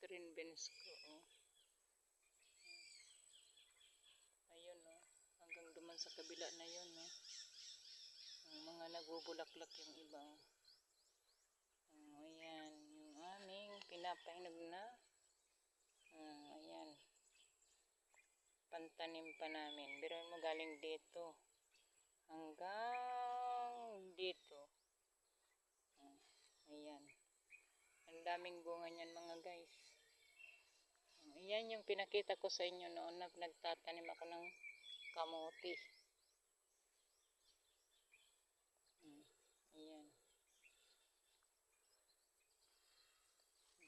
string beans. Oh. Ayun oh. Hanggang duman sa kabila na yun oh. Ang mga nagbubulaklak yung iba oh. Oh, ayan. Yung aming pinapahinog na. Ah, ayan. Pantanim pa namin. Pero mo galing dito. Hanggang dito. Ah, ayan. Ang daming bunga niyan mga guys. Ayan yung pinakita ko sa inyo noon na nagtatanim ako ng kamote. Mm, Ayan.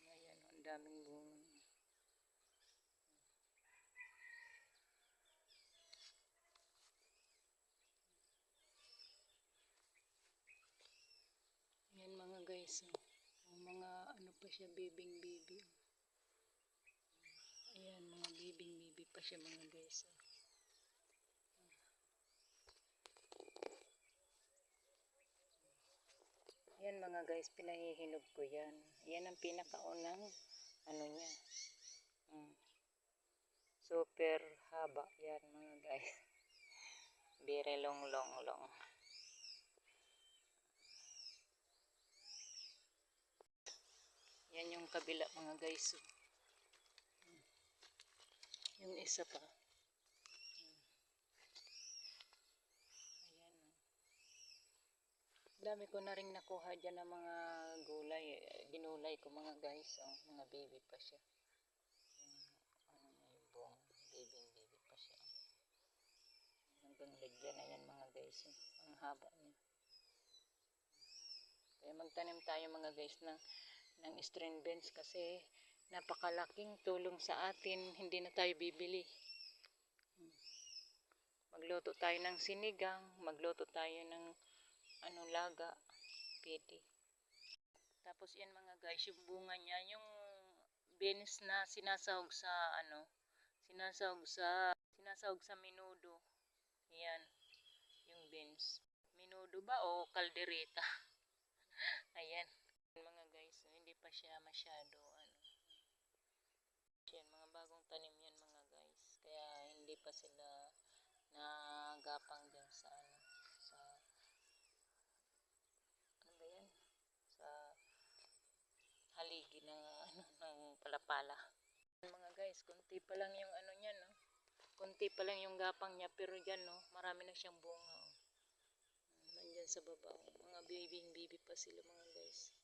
Ayan, ang daming bunga. Ayan mga guys. oh. Mga ano pa siya, bibing bibi. Ayan, mga bibing bibi pa siya mga guys. oh. Ayan mga guys, pinahihinog ko yan. Yan ang pinakaunang ano niya. Mm. Super haba yan mga guys. Very long, long, long. Yan yung kabila mga guys. oh. Yung isa pa. Ayan. Dami ko na rin nakuha dyan ng mga gulay. eh, Ginulay ko mga guys. Oh, mga baby pa siya. Ano na yung buong baby baby pa siya. Hanggang lagyan na yan mga guys. oh. Ang haba niya. Kaya magtanim tayo mga guys ng, ng string beans kasi napakalaking tulong sa atin. Hindi na tayo bibili. Magluto tayo ng sinigang. Magluto tayo ng ano laga. Pwede. Tapos yan mga guys, yung bunga niya, yung beans na sinasahog sa ano, sinasahog sa sinasahog sa minudo. Yan, yung beans. Minudo ba o kaldereta? Ayan. Mga guys, hindi pa siya masyado ano. Yan, mga bagong tanim yan mga guys. Kaya hindi pa sila nagapang dyan sa ano, sa ano ba yan? Sa haligi ng ano ng palapala. Mga guys, kunti pa lang yung ano niya, no. Kunti pa lang yung gapang niya pero diyan no, marami na siyang bunga. Oh. Nandiyan sa baba. oh. Mga baby baby pa sila mga guys.